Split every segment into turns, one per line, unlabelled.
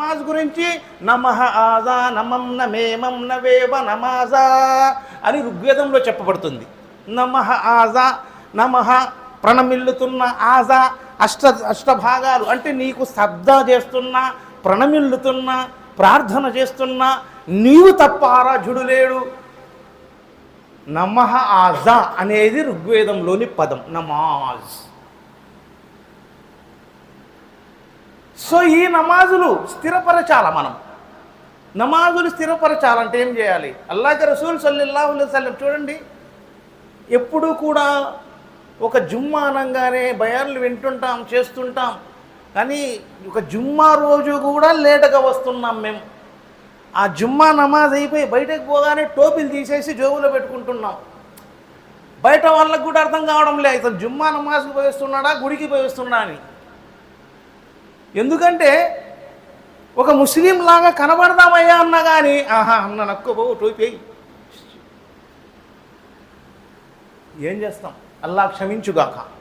నమాజ్ గురించి నమః ఆజా నమం నమేమం నవేవ నమాజా అని ఋగ్వేదంలో చెప్పబడుతుంది. నమః ఆజా నమః ప్రణమిల్లుతున్న ఆజా అష్ట అష్టభాగాలు అంటే నీకు శబ్ద చేస్తున్నా ప్రణమిల్లుతున్నా ప్రార్థన చేస్తున్నా నీవు తప్ప ఆరాధ్యుడు లేడు. నమః ఆజా అనేది ఋగ్వేదంలోని పదం నమాజ్. సో ఈ నమాజులు స్థిరపరచాల మనం? నమాజులు స్థిరపరచాలంటే ఏం చేయాలి? అల్లాహ్ రసూల్ సల్లల్లాహు అలైహి చూడండి. ఎప్పుడూ కూడా ఒక జుమ్మా అనగానే భయాలు వింటుంటాం చేస్తుంటాం. కానీ ఒక జుమ్మా రోజు కూడా లేటుగా వస్తున్నాం మేము ఆ జుమ్మా నమాజ్ అయిపోయి బయటకు పోగానే టోపీలు తీసేసి జోబులో పెట్టుకుంటున్నాం. బయట వాళ్ళకు కూడా అర్థం కావడం లేదు జుమ్మా నమాజ్కి పోయిస్తున్నాడా గుడికి పోయిస్తున్నా అని. ఎందుకంటే ఒక ముస్లిం లాగా కనబడదామయ్యా అన్నా కానీ ఆహా అన్న నక్కబో టోపీ ఏం చేస్తాం? అల్లా క్షమించుగాక.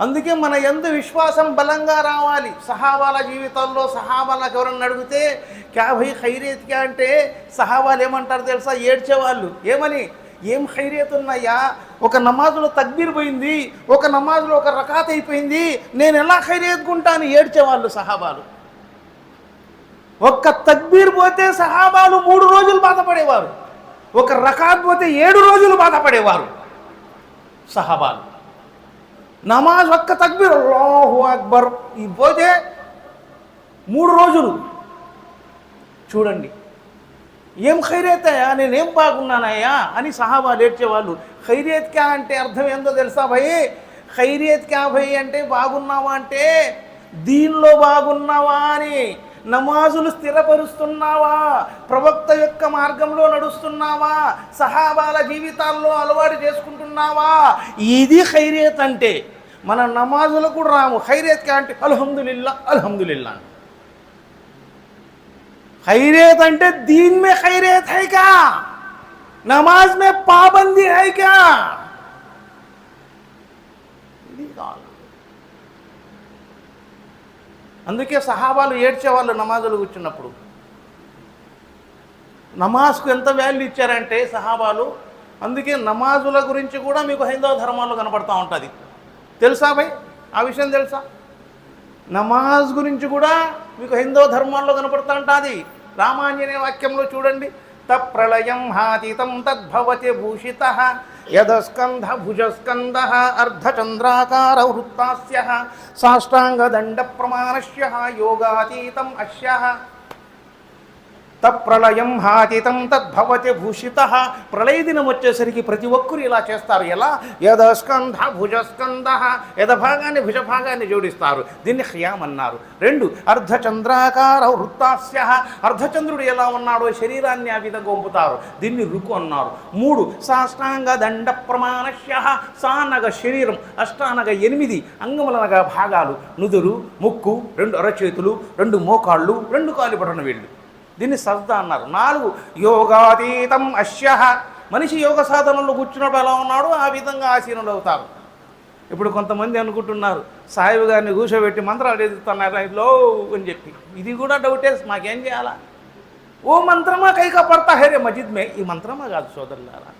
అందుకే మన ఎందు విశ్వాసం బలంగా రావాలి. సహాబాల జీవితాల్లో సహాబాలకు ఎవరన్నా అడిగితే క్యాభై భయ్ అంటే సహాబాలు ఏమంటారు తెలుసా? ఏడ్చేవాళ్ళు. ఏమని? ఏం ఖైరియత్ ఉన్నాయా ఒక నమాజులో తగ్బీర్ పోయింది ఒక నమాజులో ఒక రకాత్ అయిపోయింది నేను ఎలా ఖైరియత్కుంటాను? ఏడ్చేవాళ్ళు సహాబాలు. ఒక్క తగ్బీర్ పోతే సహాబాలు మూడు రోజులు బాధపడేవారు. ఒక రకాత్ పోతే ఏడు రోజులు బాధపడేవారు సహాబాలు. నమాజ్ ఒక్క తగ్బీర్ అల్లాహు అక్బర్. ఈ పోతే మూడు రోజులు. చూడండి. ఏం ఖైరేతయ్యా? నేనేం బాగున్నానయ్యా? అని సహాబా ఏడ్చేవాళ్ళు ఖైరియత్ క్యా అంటే అర్థం ఏందో తెలుసా భయ్? ఖైరియత్ క్యా భయ్ అంటే బాగున్నావా అంటే దీనిలో బాగున్నావా అని నమాజులు స్థిరపరుస్తున్నావా? ప్రవక్త యొక్క మార్గంలో నడుస్తున్నావా? సహాబాల జీవితాల్లో అలవాటు చేసుకుంటున్నావా? ఇది ఖైరేత్ అంటే. మన నమాజులు కూడా రాము. ఖైరియత్ క్యా అంటే అల్హమ్దుల్లా అల్హమ్దుల్లా खैरियत అంటే दीन में खैरियत है क्या नमाज में पाबंदी है क्या ఇది కావాలి అందుకే సహాబాలు ఏడ్చేవాళ్ళు నమాజులు కూర్చున్నప్పుడు నమాజ్కు ఎంత వాల్యూ ఇచ్చారంటే సహాబాలు అందుకే నమాజుల గురించి కూడా మీకు హైందవ ధర్మాల్లో కనపడతా ఉంటుంది తెలుసా భయ్ ఆ విషయం తెలుసా నమాజ్ గురించి కూడా మీకు హిందూ ధర్మంలో కనపడుతూ ఉంటుంది. రామాంజనే వాక్యంలో చూడండి. తప్రళయం హాతితం తద్భవతి భూషిత యదస్కంధ భుజస్కంద అర్ధచంద్రాకార వృత్తాస్య సాష్టాంగదండ ప్రమాణశ్య యోగాతీతం అశ్య. ప్రళయం హాతితం తద్భవతి భూషిత. ప్రళయ దినం వచ్చేసరికి ప్రతి ఒక్కరు ఇలా చేస్తారు. ఎలా? యదస్కంధ భుజస్కంధ. యద భుజభాగాన్ని జోడిస్తారు. దీన్ని హ్యామ్ అన్నారు రెండు అర్ధచంద్రాకార వృత్తాస్య. అర్ధచంద్రుడు ఎలా ఉన్నాడో శరీరాన్ని ఆ విధంగా వంపుతారు. దీన్ని రుకు అన్నారు. మూడు సాష్టాంగ దండ ప్రమాణస్య. సానగ శరీరం అష్టానగ ఎనిమిది అంగములనగా భాగాలు. నుదురు ముక్కు రెండు అరచేతులు రెండు మోకాళ్ళు రెండు కాలు పడిన వీళ్ళు. దీన్ని సరదా అన్నారు. నాలుగు యోగాతీతం అశ్య. మనిషి యోగ సాధనలో కూర్చున్నప్పుడు ఎలా ఉన్నాడో ఆ విధంగా ఆసీనులు అవుతారు ఇప్పుడు కొంతమంది అనుకుంటున్నారు సాయిబు గారిని కూర్చోబెట్టి మంత్రాలు ఎదుగుతున్నారు లో అని చెప్పి. ఇది కూడా డౌటే మాకేం చేయాలా? ఓ మంత్రమా కైకా పడతా హరే మజిద్ మే? ఈ మంత్రమా కాదు సోదరులారా.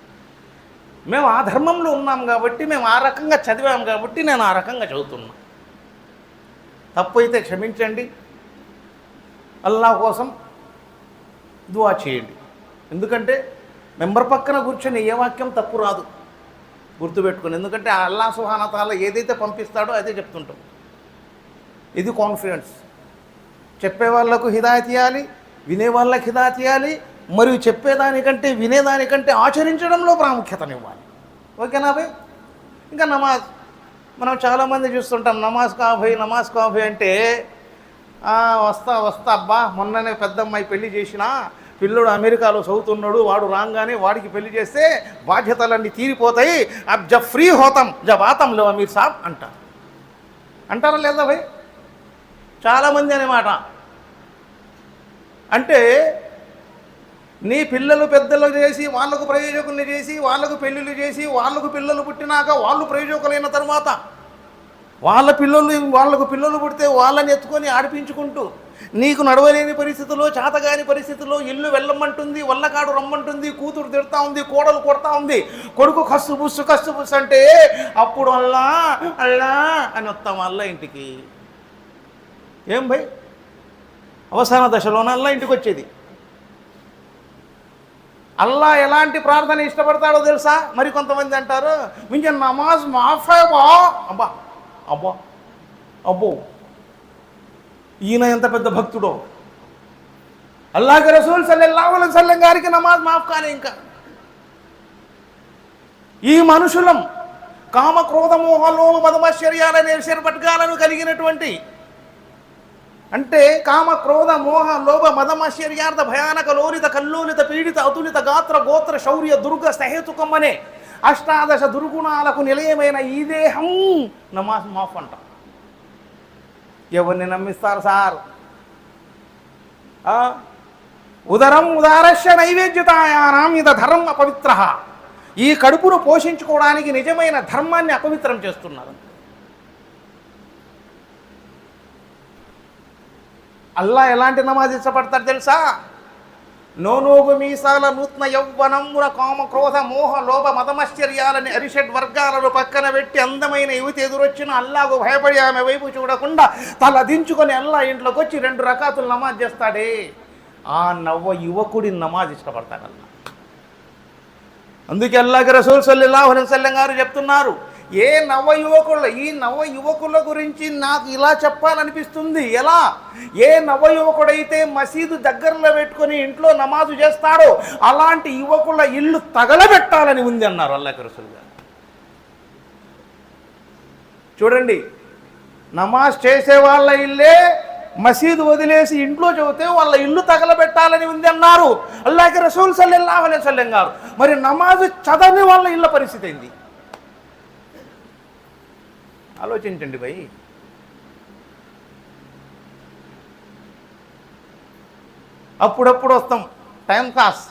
మేము ఆ ధర్మంలో ఉన్నాం కాబట్టి మేము ఆ రకంగా చదివాం కాబట్టి నేను ఆ రకంగా చదువుతున్నా. తప్పు అయితే క్షమించండి. అల్లా కోసం దువా చేయండి. ఎందుకంటే మెంబర్ పక్కన కూర్చొని ఏ వాక్యం తప్పు రాదు. గుర్తుపెట్టుకుని ఎందుకంటే అల్లా సుహానతాల ఏదైతే పంపిస్తాడో అదే చెప్తుంటాం. ఇది కాన్ఫిడెన్స్. చెప్పే వాళ్ళకు హిదాయత్ ఇవ్వాలి వినే వాళ్ళకి హిదాయత్ ఇవ్వాలి మరియు చెప్పేదానికంటే వినేదానికంటే ఆచరించడంలో ప్రాముఖ్యతనివ్వాలి. ఓకేనా భయ్? ఇంకా నమాజ్. మనం చాలామంది చూస్తుంటాం నమాజ్ కాఫీ నమాజ్ కాఫీ అంటే వస్తా వస్తా అబ్బా మొన్ననే పెద్దమ్మాయి పెళ్ళి చేసినా పిల్లోడు అమెరికాలో చదువుతున్నాడు వాడు రాగానే వాడికి పెళ్ళి చేస్తే బాధ్యతలన్నీ తీరిపోతాయి. అబ్ జబ్ ఫ్రీ హోతాం జబ్ ఆతం లేవా మీరు సాబ్ అంటారు. అంటారా లేదా భయ్? చాలామంది అనమాట అంటే నీ పిల్లలు పెద్దలు చేసి వాళ్ళకు ప్రయోజకుల్ని చేసి వాళ్ళకు పెళ్ళిళ్ళు చేసి వాళ్ళకు పిల్లలు పుట్టినాక వాళ్ళు ప్రయోజకులైన తర్వాత వాళ్ళ పిల్లలు వాళ్ళకు పిల్లలు పుడితే వాళ్ళని ఎత్తుకొని ఆడిపించుకుంటూ నీకు నడవలేని పరిస్థితుల్లో చేతగాని పరిస్థితుల్లో ఇల్లు వెళ్ళమంటుంది వల్లకాడు రమ్మంటుంది కూతురు తిడతా ఉంది కోడలు కొడతా ఉంది. కొడుకు కస్సు బుస్సు కస్సు బుస్సు అంటే అప్పుడు అల్లా అల్లా అని వస్తాం అల్లా ఇంటికి. ఏం భయ్? అవసాన దశలోన అల్లా ఇంటికి వచ్చేది. అల్లా ఎలాంటి ప్రార్థన ఇష్టపడతాడో తెలుసా? మరి కొంతమంది అంటారు మించ నమాజ్ మాఫా అబ్బా అబ్బా అబ్బో. ఈయన ఎంత పెద్ద భక్తుడో. అల్లాహ్ రసూల్ సల్లల్లాహు సల్లం గారికి నమాజ్ మాఫ్ కాలే ఇంకా. ఈ మనుషులం కామ క్రోధ మోహాలు మదమశ్చర్యాలనే శరపట్కాలను కలిగినటువంటి అంటే కామ క్రోధ మోహ లోభ మదమశ్చర్యార్థ భయానక లోలిత కల్లోలిత పీడిత అతులిత గాత్ర గోత్ర శౌర్య దుర్గ సహేతుకం అనే అష్టాదశ దుర్గుణాలకు నిలయమైన ఈ దేహం నమాజ్ మాఫ్ అంటాం. ఎవరిని నమ్మిస్తారు సార్? ఉదరం ఉదారస్య నైవేద్యతాయానం ఇద ధర్మ అపవిత్ర. ఈ కడుపును పోషించుకోవడానికి నిజమైన ధర్మాన్ని అపవిత్రం చేస్తున్నారు. అల్లా ఎలాంటి నమాజ్ ఇష్టపడతారు తెలుసా? నోనోగు మీసాల నూత్న యౌవనమున కామ క్రోధ మోహ లోభ మతమశ్చర్యాలని అరిషడ్ వర్గాలను పక్కన పెట్టి అందమైన యువతి ఎదురొచ్చిన అల్లాకు భయపడి ఆమె వైపు చూడకుండా తల దించుకొని అల్లా ఇంట్లోకి వచ్చి రెండు రకాతులు నమాజ్ చేస్తాడే. ఆ నవ్వ యువకుడి నమాజ్ ఇష్టపడతాడల్లా. అందుకే అల్లాహ్ రసూల్ సల్లల్లాహు అలైహి వసల్లం గారు చెప్తున్నారు ఏ నవ యువకుల ఈ నవ యువకుల గురించి నాకు ఇలా చెప్పాలనిపిస్తుంది. ఎలా? ఏ నవ యువకుడైతే మసీదు దగ్గరలో పెట్టుకొని ఇంట్లో నమాజు చేస్తాడో అలాంటి యువకుల ఇల్లు తగలబెట్టాలని ఉంది అన్నారు అల్లాహ్ రసూల్ గారు చూడండి నమాజ్ చేసే వాళ్ళ ఇల్లే మసీదు వదిలేసి ఇంట్లో చదివితే వాళ్ళ ఇల్లు తగలబెట్టాలని ఉంది అన్నారు అల్లాహ్ రసూల్ సల్లల్లాహు అలైహి గారు. మరి నమాజ్ చదవని వాళ్ళ ఇళ్ళ పరిస్థితి ఏంది? ఆలోచించండి భయ్. అప్పుడప్పుడు వస్తాం. టైం పాస్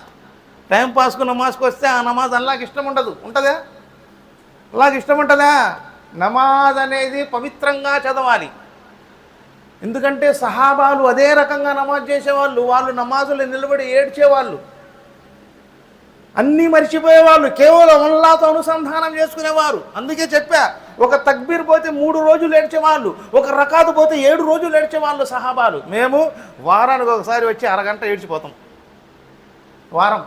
టైం పాస్కు నమాజ్కి వస్తే ఆ నమాజ్ అల్లాకి ఇష్టం ఉండదు. ఉంటుందా? అల్లాకి ఇష్టం ఉంటుందా? నమాజ్ అనేది పవిత్రంగా చదవాలి. ఎందుకంటే సహాబాలు అదే రకంగా నమాజ్ చేసేవాళ్ళు. వాళ్ళు నమాజులు నిలబడి ఏడ్చేవాళ్ళు. అన్నీ మర్చిపోయేవాళ్ళు. కేవలం అల్లాతో అనుసంధానం చేసుకునేవారు. అందుకే చెప్పా ఒక తక్బీర్ పోతే మూడు రోజులు ఏడ్చేవాళ్ళు ఒక రకాదు పోతే ఏడు రోజులు ఏడ్చేవాళ్ళు సహాబాలు. మేము వారానికి ఒకసారి వచ్చి అరగంట ఏడ్చిపోతాం. వారం.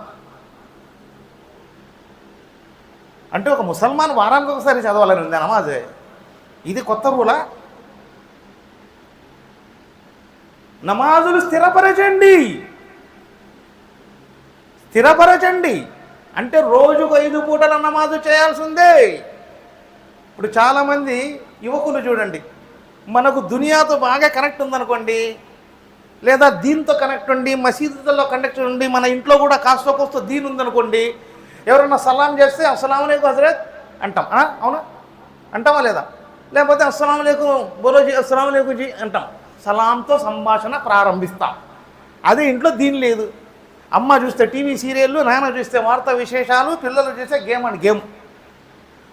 అంటే ఒక ముసల్మాన్ వారానికి ఒకసారి చదవాలని ఉంది నమాజే. ఇది కొత్త రూలా. నమాజులు స్థిరపరచండి. స్థిరపరచండి. అంటే రోజుకు ఐదు పూటల నమాజు చేయాల్సిందే. ఇప్పుడు చాలామంది యువకులు చూడండి మనకు దునియాతో బాగా కనెక్ట్ ఉందనుకోండి లేదా దీంతో కనెక్ట్ ఉండి మసీదులో కనెక్ట్ ఉండి మన ఇంట్లో కూడా కాస్త కోస్త దీని ఉందనుకోండి ఎవరన్నా సలాం చేస్తే అస్సలం హజరత్ అంటాం. అవునా? అంటామా లేదా? లేకపోతే అస్సలం బోలోజీ అస్సలం జీ అంటాం. సలాంతో సంభాషణ ప్రారంభిస్తాం. అదే ఇంట్లో దీని లేదు. అమ్మ చూస్తే టీవీ సీరియళ్ళు నాన్న చూస్తే వార్తా విశేషాలు పిల్లలు చూస్తే గేమ్ అండ్ గేమ్.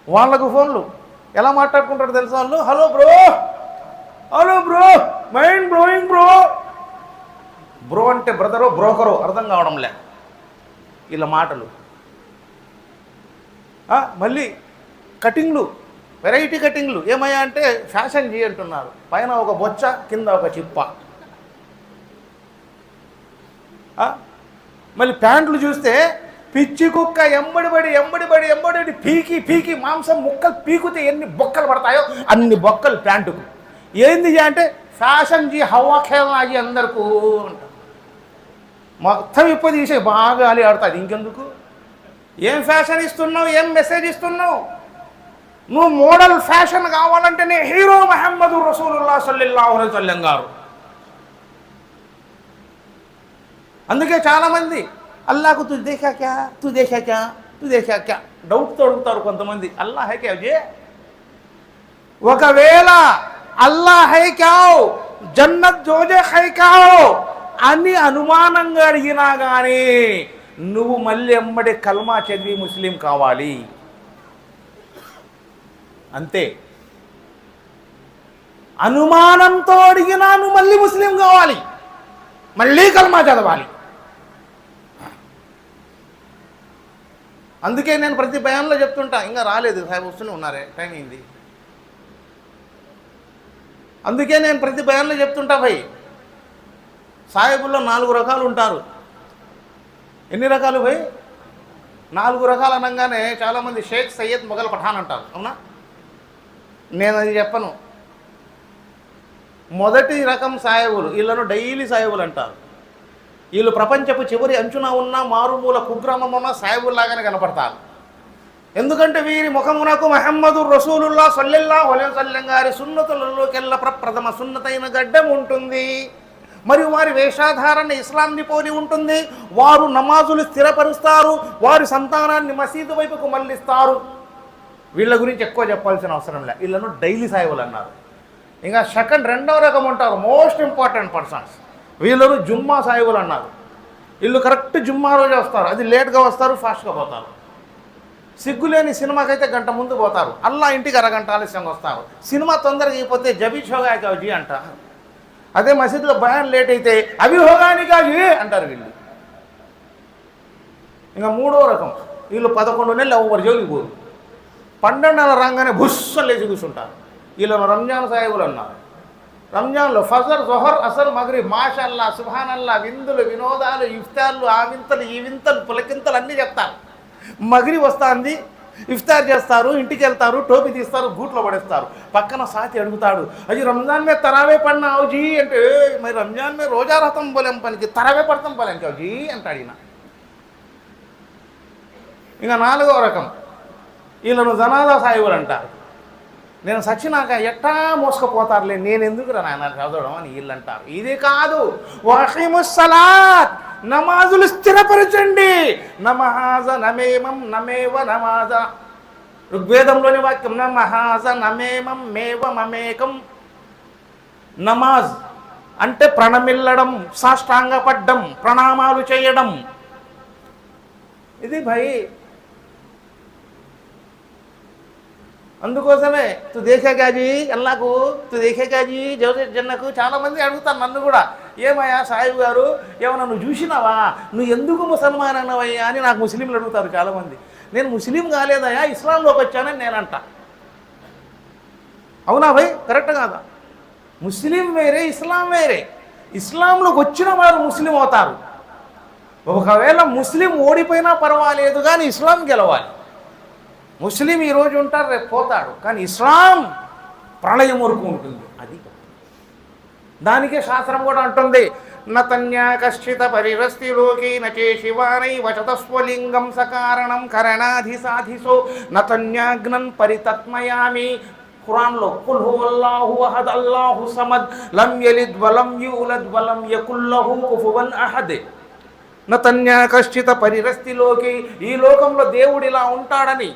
వాళ్ళకు ఫోన్లు. ఎలా మాట్లాడుకుంటారు తెలుసా వాళ్ళు? Hello bro. Hello bro. Mind broing bro. Bro అంటే బ్రదరో బ్రోకరో అర్థం కావడం లే ఇలా మాటలు. మళ్ళీ కటింగ్లు. వెరైటీ కటింగ్లు. ఏమయ్యా అంటే ఫ్యాషన్ చేయంటున్నారు. పైన ఒక బొచ్చ కింద ఒక చిప్ప. మళ్ళీ ప్యాంట్లు చూస్తే పిచ్చి కుక్క ఎంబడిబడి ఎంబడిబడి ఎంబడిబడి పీకి పీకి మాంసం ముక్కలు పీకితే ఎన్ని బొక్కలు పడతాయో అన్ని బొక్కలు ప్యాంటుకు ఏంది అంటే ఫ్యాషన్ జీ హవా అయ్యి అందరికూ అంటారు. మొత్తం ఇప్పుడు తీసే బాగా అలి ఆడుతుంది. ఇంకెందుకు? ఏం ఫ్యాషన్ ఇస్తున్నావు? ఏం మెసేజ్ ఇస్తున్నావు? నువ్వు మోడల్ ఫ్యాషన్ కావాలంటే నీ హీరో మహమ్మదు రసూలుల్లా సల్లిల్లాహు అలైహి గారు. అందుకే చాలామంది అల్లాకు తు దేశాక్యా తు దేశాక్యా తు దేశాక్యా డౌట్తో అడుగుతారు కొంతమంది. అల్లా హై క్యా జే ఒకవేళ అల్లా హై క్యావ్ జన్నత్ జోజే హై క్యావ్ అని అనుమానంగా అడిగినా కానీ నువ్వు మళ్ళీ ఎమ్మడి కల్మా చదివి ముస్లిం కావాలి. అంతే. అనుమానంతో అడిగినా నువ్వు మళ్ళీ ముస్లిం కావాలి. మళ్ళీ కల్మా చదవాలి. అందుకే నేను ప్రతి భయంలో చెప్తుంటా ఇంకా రాలేదు సాహెబ్ వస్తూనే ఉన్నారే టైం అయింది. అందుకే నేను ప్రతి భయంలో చెప్తుంటా భయ్ సాహెబుల్లో నాలుగు రకాలు ఉంటారు. ఎన్ని రకాలు భయ్? నాలుగు రకాలు అనగానే చాలామంది షేక్ సయ్యద్ మొఘల్ పఠాన్ అంటారు అవునా? నేను అది చెప్పను. మొదటి రకం సాయబులు వీళ్ళను డైలీ సాయబులు అంటారు. వీళ్ళు ప్రపంచపు చివరి అంచున ఉన్న మారుమూల కుగ్రామం ఉన్న సాయబుల్లాగానే కనపడతారు. ఎందుకంటే వీరి ముఖమునకు మహమ్మదు రసూలుల్లా సల్లెల్లా సల్లెం గారి సున్నతులలోకెల్ల ప్రప్రథమ సున్నతైన గడ్డం ఉంటుంది. మరియు వారి వేషాధారణ ఇస్లాంని పోలి ఉంటుంది. వారు నమాజులు స్థిరపరుస్తారు. వారి సంతానాన్ని మసీదు వైపుకు మళ్ళిస్తారు. వీళ్ళ గురించి ఎక్కువ చెప్పాల్సిన అవసరం లే. వీళ్ళను డైలీ సాయబులు అన్నారు. ఇంకా సెకండ్ రెండవ రకం ఉంటారు. Most important persons. వీళ్ళను జుమ్మా సాయిబులు అన్నారు. వీళ్ళు కరెక్ట్ జుమ్మా రోజు వస్తారు. అది లేట్గా వస్తారు ఫాస్ట్గా పోతారు. సిగ్గులేని సినిమాకైతే గంట ముందు పోతారు. అల్లా ఇంటికి అరగంట ఆలస్యంగా వస్తారు. సినిమా తొందరగా అయిపోతే జబీ హోగా కాజీ అంట. అదే మసీదులో భయాన్ లేట్ అయితే అవి హోగాని అంటారు వీళ్ళు. ఇంకా మూడో రకం. వీళ్ళు పదకొండు నెలలు ఎవరు జోలికి పోరు. పన్నెండు నెలల రాగానే భుస్సలు లేచి కూర్చుంటారు. వీళ్ళను రంజాన్ సాహిబులు అన్నారు. రంజాన్లో ఫజర్ జొహర్ అసర్ మగరి మాషల్లా సుభానల్లా విందులు వినోదాలు ఇఫ్తార్లు ఆ వింతలు ఈ వింతలు పులకింతలు అన్నీ చెప్తారు. మగిరి వస్తుంది ఇఫ్తార్ చేస్తారు ఇంటికి వెళ్తారు టోపీ తీస్తారు గూట్లో పడేస్తారు. పక్కన సాతి అడుగుతాడు అది రంజాన్ మీద తరావే పడినా జీ అంటే మరి రంజాన్ మీద రోజా రథం పోలేం పనికి తరావే పడతాం పోలేం జీ? అంటాడు ఈయన ఇంకా నాలుగవ రకం వీళ్ళను జనాదా సాయిబులు అంటారు. నేను సచ్చినాక ఎట్టా మోసుకపోతారులే? నేను ఎందుకు రా నాయన చదవడం అని వీళ్ళు అంటారు ఇది కాదు. వహీముస్సలాత్ నమాజులు స్థిరపరచండి. నమహాజ నమేమం నమేవ నమాజ. ఋగ్వేదంలోని వాక్యం నమహాజ నమేమం మేవ మమేకం. నమాజ్ అంటే ప్రణమిల్లడం సాష్టాంగపడ్డం ప్రణామాలు చేయడం. ఇది భయ్ అందుకోసమే తు దేశా కాజీ ఎల్లాకు తు దేశా కాజీ జోసెఫ్ జన్నకు చాలామంది అడుగుతారు నన్ను కూడా. ఏమయ్యా సాయిబు గారు ఏమన్నా నువ్వు చూసినావా? నువ్వు ఎందుకు ముసల్మాన్ అన్నవయ్యా అని నాకు ముస్లింలు అడుగుతారు చాలామంది. నేను ముస్లిం కాలేదయ్యా ఇస్లాంలోకి వచ్చానని నేనంట. అవునా భయ్? కరెక్ట్ కాదా? ముస్లిం వేరే ఇస్లాం వేరే. ఇస్లాంలోకి వచ్చిన వారు ముస్లిం అవుతారు. ఒకవేళ ముస్లిం ఓడిపోయినా పర్వాలేదు కానీ ఇస్లాం గెలవాలి. ముస్లిం ఈరోజు ఉంటారు రేపు పోతాడు. కానీ ఇస్లాం ప్రళయం వరకు ఉంటుంది. అది దానికే శాస్త్రం కూడా అంటుంది నతన్యా కశ్చిత పరిరస్తి లోకి నచే శివానై వచతస్వలింగం సకారణం కరణాధి సాధిసో నతన్యాగ్నం పరితత్మయామి. ఖురాన్లో కుల్ హువల్లాహు అహద్ అల్లాహు సమద్ లం యలిద్ వలం యూలద్ వలం యకుల్లహు కుఫువన్ అహద్. నతన్యా కశ్చిత పరిరస్తిలోకి ఈ లోకంలో దేవుడు ఇలా ఉంటాడని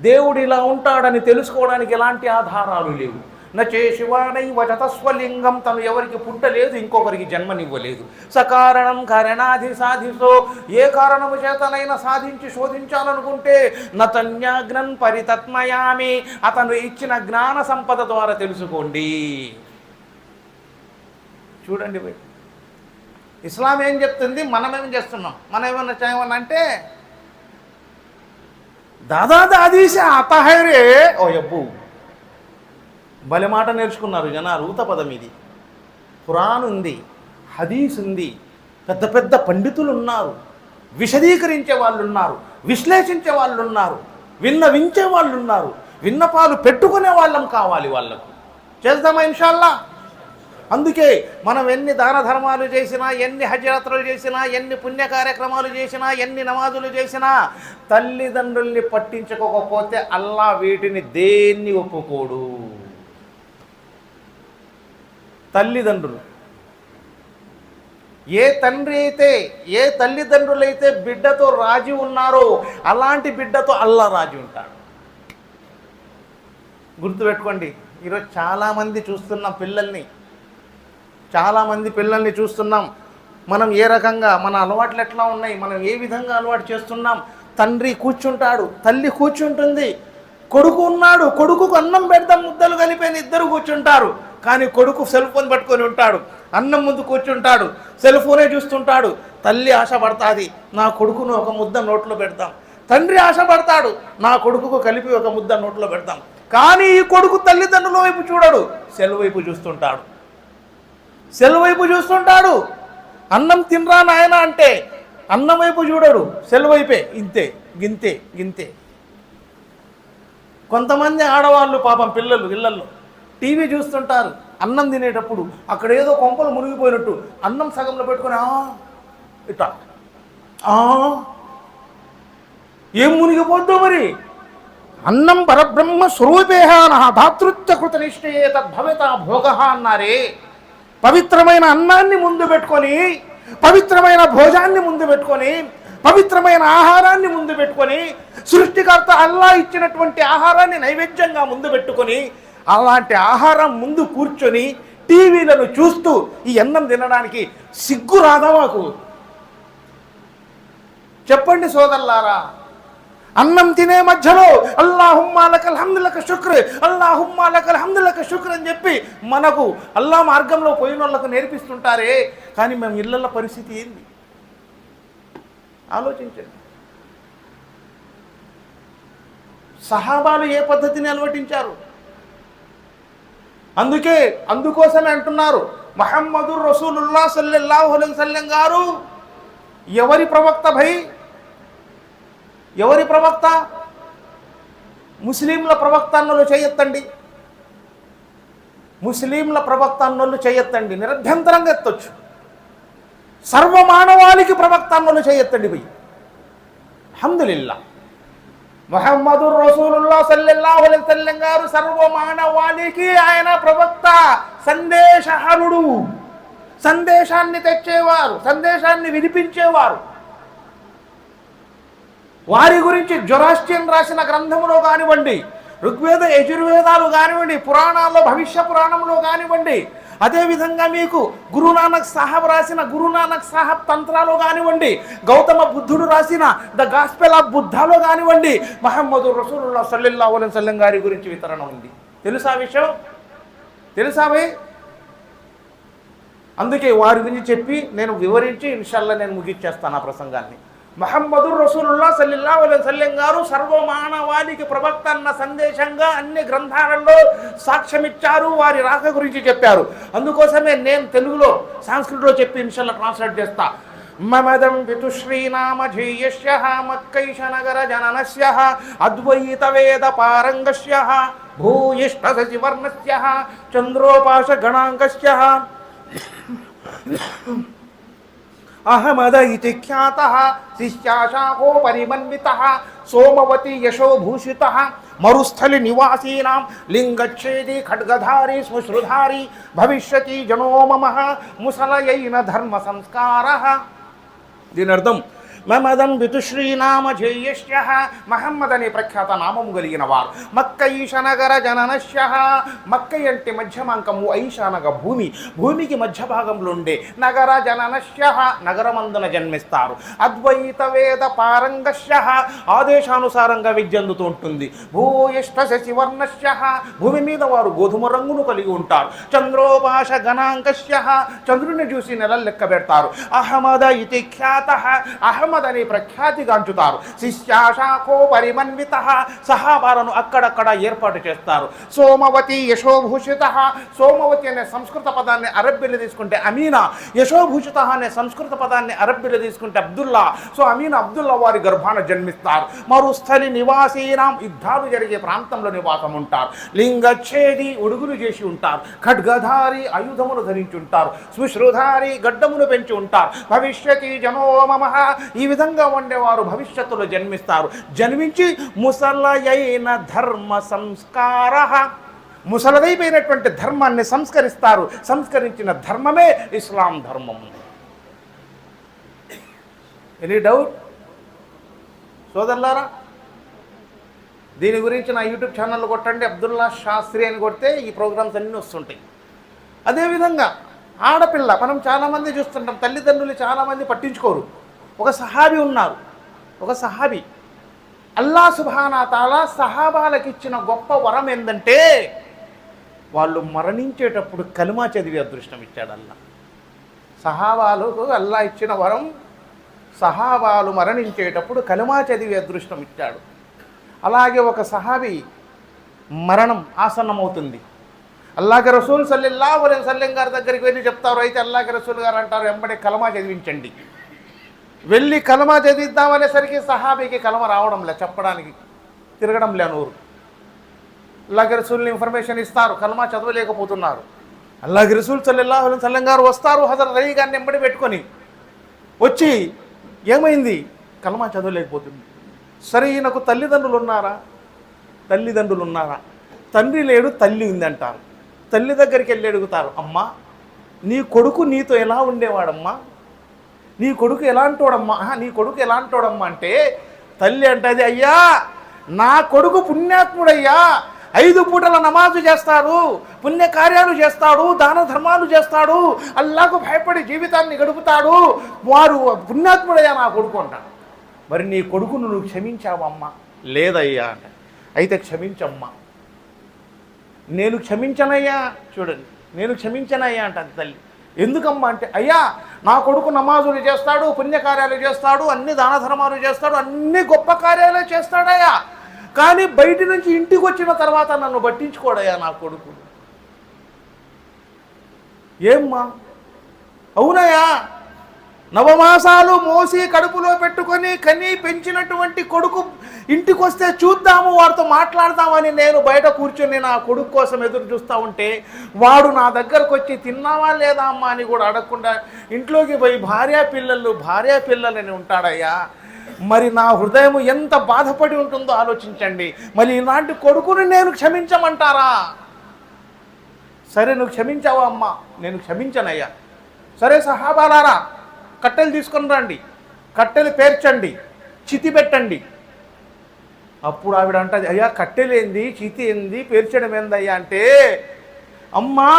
దేవుడు ఇలా ఉంటాడని తెలుసుకోవడానికి ఎలాంటి ఆధారాలు లేవు. నచే శివానై వచతస్వలింగం తను ఎవరికి పుట్టలేదు ఇంకొకరికి జన్మనివ్వలేదు. సకారణం కరణాధి సాధిసో ఏ కారణము చేతనైనా సాధించి శోధించాలనుకుంటే నతన్యాగ్నం పరితత్మయామి అతను ఇచ్చిన జ్ఞాన సంపద ద్వారా తెలుసుకోండి. చూడండి ఇస్లాం ఏం చెప్తుంది? మనం ఏం చేస్తున్నాం? మనం ఏమన్నా చేయమని అంటే దాదా దాదీసే అతహరే ఓ యబ్బు. భలే మాట నేర్చుకున్నారు జనాలు ఊత పదం ఇది. ఖురాన్ ఉంది హదీస్ ఉంది పెద్ద పెద్ద పండితులు ఉన్నారు విశదీకరించే వాళ్ళు ఉన్నారు విశ్లేషించే వాళ్ళు ఉన్నారు విన్నవించే వాళ్ళు ఉన్నారు విన్నపాలు పెట్టుకునే వాళ్ళం కావాలి వాళ్ళకు. చేద్దామా ఇన్షాల్లా? అందుకే మనం ఎన్ని దాన ధర్మాలు చేసినా ఎన్ని హజ్యాత్రలు చేసినా ఎన్ని పుణ్య కార్యక్రమాలు చేసినా ఎన్ని నమాజులు చేసినా తల్లిదండ్రుల్ని పట్టించుకోకపోతే అల్లా వీటిని దేన్ని ఒప్పుకోడు? తల్లిదండ్రులు. ఏ తండ్రి అయితే ఏ తల్లిదండ్రులైతే బిడ్డతో రాజీ ఉన్నారో అలాంటి బిడ్డతో అల్లా రాజీ ఉంటాడు. గుర్తుపెట్టుకోండి ఈరోజు చాలామంది చూస్తున్నాం పిల్లల్ని చాలామంది పిల్లల్ని చూస్తున్నాం. మనం ఏ రకంగా మన అలవాట్లు ఎట్లా ఉన్నాయి మనం ఏ విధంగా అలవాటు చేస్తున్నాం? తండ్రి కూర్చుంటాడు తల్లి కూర్చుంటుంది. కొడుకు ఉన్నాడు కొడుకుకు అన్నం పెడతాం ముద్దలు కలిపేని ఇద్దరు కూర్చుంటారు. కానీ కొడుకు సెల్ ఫోన్ పట్టుకొని ఉంటాడు అన్నం ముందు కూర్చుంటాడు సెల్ ఫోనే చూస్తుంటాడు. తల్లి ఆశపడతాది నా కొడుకును ఒక ముద్ద నోట్లో పెడతాం తండ్రి ఆశపడతాడు నా కొడుకుకు కలిపి ఒక ముద్ద నోట్లో పెడతాం కానీ ఈ కొడుకు తల్లిదండ్రుల వైపు చూడడు సెల్ వైపు చూస్తుంటాడు. సెల్ వైపు చూస్తుంటాడు. అన్నం తినరా నాయన అంటే అన్నం వైపు చూడడు. సెల్ వైపే ఇంతే గింతే గింతే. కొంతమంది ఆడవాళ్ళు పాపం పిల్లలు ఇళ్ళల్లో టీవీ చూస్తుంటారు. అన్నం తినేటప్పుడు అక్కడ ఏదో కొంపలు మునిగిపోయినట్టు అన్నం సగంలో పెట్టుకొని "ఆ" ఇట్లా "ఆ" ఏం మునిగిపోద్దో మరి? అన్నం పరబ్రహ్మ స్వరూపేహాన ధాతృత్వ కృత నిష్ఠయే తద్భవిత భోగ అన్నారే. పవిత్రమైన అన్నాన్ని ముందు పెట్టుకొని పవిత్రమైన భోజాన్ని ముందు పెట్టుకొని పవిత్రమైన ఆహారాన్ని ముందు పెట్టుకొని సృష్టికర్త అల్లా ఇచ్చినటువంటి ఆహారాన్ని నైవేద్యంగా ముందు పెట్టుకొని అలాంటి ఆహారం ముందు కూర్చొని టీవీలను చూస్తూ ఈ అన్నం తినడానికి సిగ్గు రాదా మాకు? చెప్పండి సోదరులారా. అన్నం తినే మధ్యలో అల్లాహుమ్మా లకల్ హమ్దులక శుక్ర్ అల్లాహుమ్మా లకల్ శుక్ర్ అని చెప్పి మనకు అల్లా మార్గంలో పోయిన వాళ్ళకు నేర్పిస్తుంటారే. కానీ మేము ఇళ్ళ పరిస్థితి ఏంది? ఆలోచించండి. సహాబాలు ఏ పద్ధతిని అలవటించారు? అందుకే అందుకోసమే అంటున్నారు మహమ్మదు రసూలుల్లా సల్లెల్లాహు అలైహి సల్లెం గారు ఎవరి ప్రవక్త భై ఎవరి ప్రవక్త? ముస్లింల ప్రవక్త అన్నోళ్ళు చేయొత్తండి. ముస్లింల ప్రవక్త అన్నోళ్ళు చేయొత్తండి. నిరభ్యంతరంగా ఎత్తొచ్చు. సర్వమానవాళికి ప్రవక్త అన్నోళ్ళు చేయొత్తండి పోయి. హందులిల్లా మొహమ్మదు రసూలుల్లా సల్లెల్లాహు అలైహి వసల్లం గారు సర్వమానవాళికి ఆయన ప్రవక్త సందేశహరుడు. సందేశాన్ని తెచ్చేవారు సందేశాన్ని వినిపించేవారు. వారి గురించి జొరాస్టియన్ రాసిన గ్రంథములో కానివ్వండి ఋగ్వేద యజుర్వేదాలు కానివ్వండి పురాణాల్లో భవిష్య పురాణంలో కానివ్వండి అదేవిధంగా మీకు గురునానక్ సాహబ్ రాసిన గురునానక్ సాహబ్ తంత్రాలు కానివ్వండి గౌతమ బుద్ధుడు రాసిన ద గాస్పెల్ ఆఫ్ బుద్ధాలో కానివ్వండి మహమ్మదు రసూలుల్లా సల్లెల్లా అలైహి గారి గురించి వితరణ ఉంది. తెలుసా విషయం? తెలుసా భయ్? అందుకే వారి గురించి చెప్పి నేను వివరించి ఇన్షాల్లో నేను ముగిచ్చేస్తాను ఆ ప్రసంగాన్ని. మహమ్మదు రసూలుల్లా సల్లిల్లా సల్లెం గారు సర్వమానవానికి ప్రవక్త అన్న సందేశంగా అన్ని గ్రంథాలలో సాక్ష్యమిచ్చారు వారి రాక గురించి చెప్పారు. అందుకోసమే నేను తెలుగులో సంస్కృతిలో చెప్పి ఇన్షాల్లా ట్రాన్స్లేట్ చేస్తా. మమదం పితుశ్రీనామధేయస్య మక్కైష నగర జననస్య అద్వైత వేద పారంగస్య భూయిష్ట సచివర్ణస్య చంద్రోపాస గణాంగస్య అహమద ఇది ఖ్యాత శిష్యాశాఖో పరిమన్విత సోమవతి యశోభూషిత మరుస్థలి నివాసీనాం లింగచ్ఛేది ఖడ్గధారి శ్మశ్రుధారి భవిష్యతి జనో మమ ముసలయైన ధర్మ సంస్కార దీని అర్థం మమదం వితుశ్రీనామ జేయశ్య మహమ్మద్ అనే ప్రఖ్యాత నామము కలిగిన వారు. మక్క ఈశనగర జననశ్య మక్క అంటే మధ్యమాంకము ఐశానగ భూమి. భూమికి మధ్య భాగంలో ఉండే నగర జననశ్య నగరమందున జన్మిస్తారు. అద్వైత వేద పారంగశ్య ఆదేశానుసారంగా విద్యందుతూ ఉంటుంది. భూయిష్ట శశివర్ణశ్య భూమి మీద వారు గోధుమ రంగును కలిగి ఉంటారు. చంద్రోపాష గణాంకశ్య చంద్రుని చూసి నెలలు లెక్క పెడతారు. అహమద ఇతి ఖ్యాత. అహం అని ప్రఖ్యాతిగాంచుతారు శిష్యాశాఖో పరిమన్విత. సహాబాలను అక్కడక్కడ ఏర్పాటు చేస్తారు. సోమవతి యశోభూషిత. సోమవతి అనే సంస్కృత పదాన్ని అరబ్బీలో తీసుకుంటే అమీనా. యశోభూషిత అనే సంస్కృత పదాన్ని అరబ్బీలో తీసుకుంటే అబ్దుల్లా. సో అమీన్ అబ్దుల్లా వారి గర్భాన జన్మిస్తారు. మరుస్థలి నివాసీనాం యుద్ధాలు జరిగే ప్రాంతంలో నివాసం ఉంటారు లింగచ్ఛేది ఉడుగులు చేసి ఉంటారు. ఖడ్గధారి ఆయుధములు ధరించి ఉంటారు. సుశ్రుధారి గడ్డములు పెంచి ఉంటారు. భవిష్యతి జనో మమ. ఈ విధంగా ఉండేవారు భవిష్యత్తులో జన్మిస్తారు. జన్మించి ముసలయైన ధర్మ సంస్కార. ముసలదైపోయినటువంటి ధర్మాన్ని సంస్కరిస్తారు. సంస్కరించిన ధర్మమే ఇస్లాం ధర్మం. ఎనీ డౌట్ సోదరులారా దీని గురించి నా యూట్యూబ్ ఛానల్ కొట్టండి. అబ్దుల్లా శాస్త్రి అని కొడితే ఈ ప్రోగ్రామ్స్ అన్నీ వస్తుంటాయి. అదేవిధంగా ఆడపిల్ల మనం చాలామంది చూస్తుంటాం తల్లిదండ్రులు చాలామంది పట్టించుకోరు. ఒక సహాబి ఉన్నారు. ఒక సహాబి. అల్లా సుభానా తాలా సహాబాలకు ఇచ్చిన గొప్ప వరం ఏంటంటే వాళ్ళు మరణించేటప్పుడు కలిమా చదివే అదృష్టం ఇచ్చాడు అల్లా. సహాబాలకు అల్లా ఇచ్చిన వరం సహాబాలు మరణించేటప్పుడు కలిమా చదివే అదృష్టం ఇచ్చాడు. అలాగే ఒక సహాబి మరణం ఆసన్నమవుతుంది. అల్లాహ్ రసూల్ సల్లెల్లా అలైహి వసల్లం గారి దగ్గరికి వెళ్ళి చెప్తారు అయితే అల్లాహ్ రసూల్ గారు అంటారు వెంబడే కలమా చదివించండి. వెళ్ళి కలమా చదివిద్దామనేసరికి సహాబీకి కలమ రావడంలే చెప్పడానికి తిరగడం లే నూరు. అల్లాహ్ రసూల్ని ఇన్ఫర్మేషన్ ఇస్తారు కలమా చదవలేకపోతున్నారు. అల్లాహ్ రసూల్ సల్లెల్లాహు సల్లం గారు వస్తారు హజరత్ అలీ గారిని ఎంబడి పెట్టుకొని వచ్చి ఏమైంది? కలమా చదవలేకపోతుంది. సరే ఈయనకు తల్లిదండ్రులు ఉన్నారా? తల్లిదండ్రులు ఉన్నారా? తండ్రి లేడు తల్లి ఉందంటారు. తల్లి దగ్గరికి వెళ్ళి అడుగుతారు అమ్మా నీ కొడుకు నీతో ఎలా ఉండేవాడమ్మా? నీ కొడుకు ఎలాంటోడమ్మా? నీ కొడుకు ఎలాంటోడమ్మా అంటే తల్లి అంటది అయ్యా నా కొడుకు పుణ్యాత్ముడయ్యా. ఐదు పూటల నమాజు చేస్తాడు పుణ్య కార్యాలు చేస్తాడు దాన ధర్మాలు చేస్తాడు అల్లాకు భయపడి జీవితాన్ని గడుపుతాడు. వారు పుణ్యాత్ముడయ్యా నా కొడుకు అంటాడు మరి నీ కొడుకును నువ్వు క్షమించావమ్మా? లేదయ్యా అంట. అయితే క్షమించమ్మా. నేను క్షమించనయ్యా? చూడండి. నేను క్షమించనయ్యా అంటది తల్లి. ఎందుకమ్మా అంటే అయ్యా నా కొడుకు నమాజులు చేస్తాడు పుణ్యకార్యాలు చేస్తాడు అన్ని దాన ధర్మాలు చేస్తాడు అన్ని గొప్ప కార్యాలే చేస్తాడయ్యా. కానీ బయట నుంచి ఇంటికి వచ్చిన తర్వాత నన్ను పట్టించుకోడయ్యా నా కొడుకు. ఏమ్మా? అవునయ్యా నవమాసాలు మోసి కడుపులో పెట్టుకొని కని పెంచినటువంటి కొడుకు ఇంటికి వస్తే చూద్దాము వాడితో మాట్లాడదామని నేను బయట కూర్చొని నా కొడుకు కోసం ఎదురు చూస్తూ ఉంటే వాడు నా దగ్గరకు వచ్చి తిన్నావా లేదా అమ్మా అని కూడా అడగకుండా ఇంట్లోకి పోయి భార్య పిల్లలు భార్య పిల్లలని ఉంటాడయ్యా. మరి నా హృదయం ఎంత బాధపడి ఉంటుందో ఆలోచించండి. మరి ఇలాంటి కొడుకుని నేను క్షమించమంటారా? సరే నువ్వు క్షమించావా అమ్మా? నేను క్షమించనయ్యా. సరే సహాబాలారా కట్టెలు తీసుకొని రండి. కట్టెలు పేర్చండి. చితి పెట్టండి. అప్పుడు ఆవిడ అంటది అయ్యా కట్టెలు ఏంది చితి ఏంది? పేర్చడం ఏందయ్యా? అంటే అమ్మా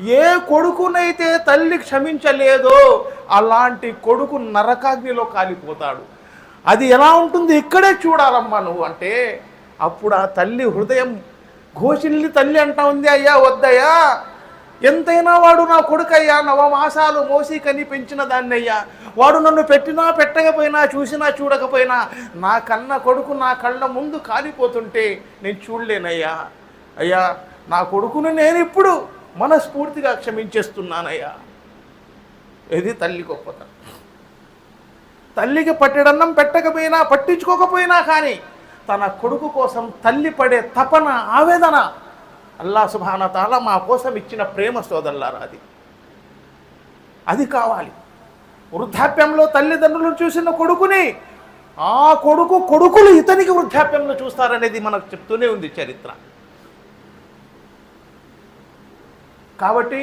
ఏ కొడుకునైతే తల్లి క్షమించలేదో అలాంటి కొడుకు నరకాగ్నిలో కాలిపోతాడు. అది ఎలా ఉంటుంది? ఇక్కడే చూడాలమ్మా నువ్వు. అంటే అప్పుడు ఆ తల్లి హృదయం ఘోషిల్లి తల్లి అంటా ఉంది అయ్యా వద్దయ్యా. ఎంతైనా వాడు నా కొడుకయ్యా నవమాసాలు మోసి కని పెంచిన వాడు నన్ను పెట్టినా పెట్టకపోయినా చూసినా చూడకపోయినా నా కన్న కొడుకు నా కళ్ళ ముందు కాలిపోతుంటే నేను చూడలేనయ్యా. అయ్యా నా కొడుకును నేను ఇప్పుడు మనస్ఫూర్తిగా క్షమించేస్తున్నానయ్యా. ఇది తల్లి గొప్పతనం? తల్లికి పట్టెడన్నం పెట్టకపోయినా పట్టించుకోకపోయినా కానీ తన కొడుకు కోసం తల్లి పడే తపన ఆవేదన అల్లా సుభాన తాల మా కోసం ఇచ్చిన ప్రేమ సోదరులారా అది. అది కావాలి. వృద్ధాప్యంలో తల్లిదండ్రులను చూసిన కొడుకుని ఆ కొడుకు కొడుకులు ఇతనికి వృద్ధాప్యంలో చూస్తారనేది మనకు చెప్తూనే ఉంది చరిత్ర. కాబట్టి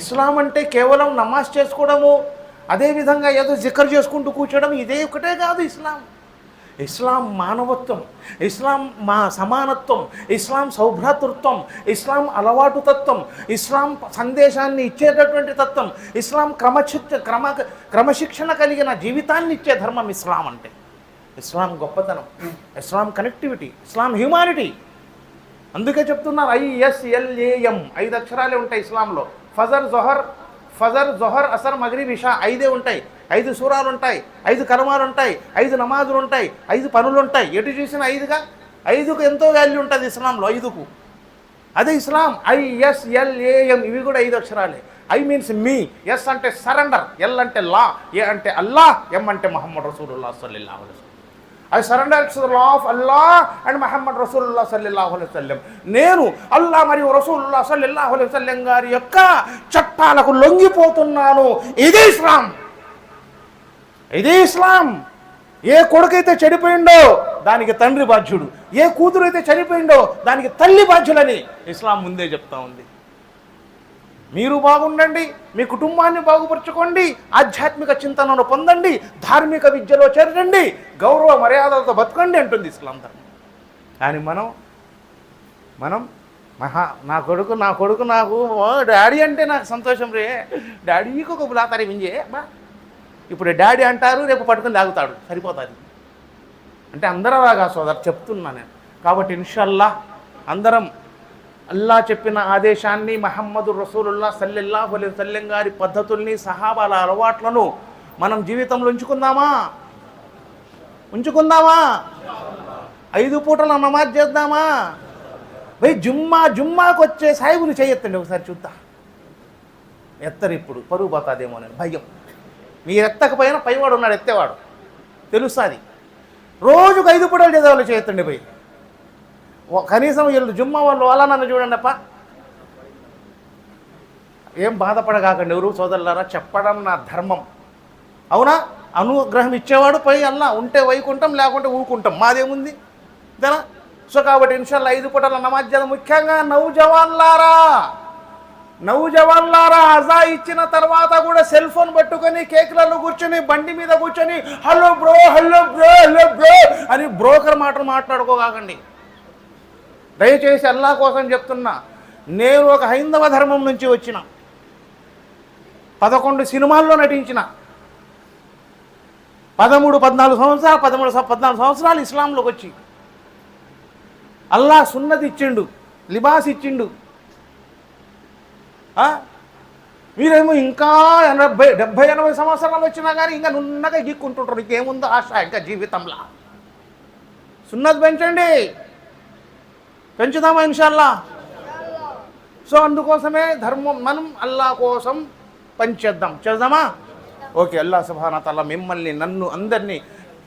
ఇస్లాం అంటే కేవలం నమాజ్ చేసుకోవడము అదేవిధంగా ఏదో జిక్కర్ చేసుకుంటూ కూర్చోవడం ఇదే ఒకటే కాదు ఇస్లాం. ఇస్లాం మానవత్వం ఇస్లాం మా సమానత్వం ఇస్లాం సౌభ్రాతృత్వం ఇస్లాం అలవాటు తత్వం ఇస్లాం సందేశాన్ని ఇచ్చేటటువంటి తత్వం ఇస్లాం క్రమశిక్ష క్రమ క్రమశిక్షణ కలిగిన జీవితాన్ని ఇచ్చే ధర్మం ఇస్లాం అంటే. ఇస్లాం గొప్పతనం ఇస్లాం కనెక్టివిటీ ఇస్లాం హ్యూమానిటీ అందుకే చెప్తున్నారు ఐఎస్ఎల్ఏఎం ఐదు అక్షరాలే ఉంటాయి ఇస్లాంలో. ఫజర్ జొహర్ ఫజర్ జొహర్ అసర్ మగ్రిబ్ ఇషా ఐదే ఉంటాయి. ఐదు సూరాలు ఉంటాయి ఐదు కర్మాలు ఉంటాయి ఐదు నమాజులు ఉంటాయి ఐదు పనులు ఉంటాయి ఎటు చూసినా ఐదుగా? ఐదుకు ఎంతో వాల్యూ ఉంటుంది ఇస్లాంలో ఐదుకు. అదే ఇస్లాం ఐఎస్ఎల్ఏఎం ఇవి కూడా ఐదు అక్షరాలే. ఐ మీన్స్ మీ ఎస్ అంటే సరెండర్ ఎల్ అంటే లా ఏ అంటే అల్లా ఎం అంటే మహమ్మద్ రసూలుల్లా సల్లిల్లా I surrender to the law of Allah and Muhammad రసూలుల్లా సల్లిల్లా అలైహి వసల్లం. నేను అల్లా మరియు రసూలుల్లా సల్లల్లాహు అలైహి వసల్లం గారి యొక్క చట్టాలకు లొంగిపోతున్నాను. ఇదే ఇస్లాం. ఇదే ఇస్లాం. ఏ కొడుకైతే చెడిపోయిండో దానికి తండ్రి బాధ్యుడు. ఏ కూతురు అయితే చనిపోయిండో దానికి తల్లి బాధ్యులని ఇస్లాం ముందే చెప్తా ఉంది. మీరు బాగుండండి మీ కుటుంబాన్ని బాగుపరచుకోండి ఆధ్యాత్మిక చింతనను పొందండి ధార్మిక విద్యలో చేరండి గౌరవ మర్యాదలతో బతకండి అంటుంది ఇస్లాం ధర్మం. కానీ మనం మనం మహా నా కొడుకు నా కొడుకు నాకు ఓ డాడీ అంటే నాకు సంతోషం రే. డాడీకి ఒక బులాతారి బా ఇప్పుడు డాడీ అంటారు రేపు పట్టుకుని లాగుతాడు. సరిపోతుంది. అంటే అందరూ అలాగా సోదరు చెప్తున్నా నేను. కాబట్టి ఇన్షల్లా అందరం అల్లా చెప్పిన ఆదేశాన్ని మహమ్మదు రసూలుల్లా సల్లెల్లాహు అలైహి వసల్లం గారి పద్ధతుల్ని సహాబాల అలవాట్లను మనం జీవితంలో ఉంచుకుందామా? ఉంచుకుందామా? ఐదు పూటల నమాజ్ చేద్దామా? భయ్ జుమ్మా జుమ్మాకు వచ్చే సాయిబుని చేయొత్తండి ఒకసారి చూద్దాం. ఎత్తరు ఇప్పుడు. పరుగు పోతాదేమో అని. భయం. మీరెత్తకపోయినా పైవాడు ఉన్నాడు ఎత్తేవాడు. తెలుస్తుంది. రోజుకు ఐదు పూటలు చదవాలి చేయొత్తండి పోయి. ఓ- కనీసం వీళ్ళు జుమ్మా వాళ్ళు అలా నన్ను చూడండి అప్ప. ఏం బాధపడగాకండి ఎవరు సోదరులారా చెప్పడం నా ధర్మం. అవునా? అనుగ్రహం ఇచ్చేవాడు పై అల్లా ఉంటే వైకుంటాం లేకుంటే ఊరుకుంటాం మాదేముంది? అంతేనా సో కాబట్టి ఇన్షాల్లో ఐదు పూటల నమాజ్యాల ముఖ్యంగా నౌజవాన్లారా నౌజవాన్లారా అజా ఇచ్చిన తర్వాత కూడా సెల్ ఫోన్ పట్టుకొని కేకులలో కూర్చొని బండి మీద కూర్చొని hello bro hello bro hello bro అని బ్రోకర్ మాటలు మాట్లాడుకోగాకండి. దయచేసి అల్లా కోసం చెప్తున్నా నేను ఒక హైందవ ధర్మం నుంచి వచ్చిన పదకొండు సినిమాల్లో నటించిన పదమూడు పద్నాలుగు సంవత్సరాలు పదమూడు పద్నాలుగు సంవత్సరాలు ఇస్లాంలోకి వచ్చి అల్లా సున్నతి ఇచ్చిండు లిబాస్ ఇచ్చిండు మీరేమో ఇంకా ఎనభై డెబ్బై ఎనభై సంవత్సరాలు వచ్చినా కానీ ఇంకా నున్నగా గిక్కుంటుంటారు. ఇంకేముందో ఆశ ఇంకా జీవితంలో? సున్నది పెంచండి. పెంచుదామా ఇన్షాల్లా? సో అందుకోసమే ధర్మం మనం అల్లా కోసం పనిచేద్దాం. చేద్దామా? ఓకే అల్లా సుభాన మిమ్మల్ని నన్ను అందరినీ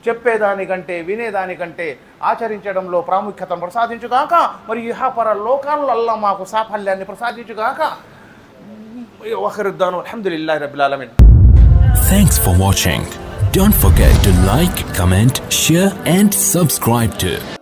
చెప్పేదానికంటే వినేదానికంటే ఆచరించడంలో ప్రాముఖ్యతను ప్రసాదించుగాక మరి ఇహాపర లోకాల్లో అల్లా మాకు సాఫల్యాన్ని ప్రసాదించుగాక
Thanks for watching. Don't forget to like, comment, share and subscribe to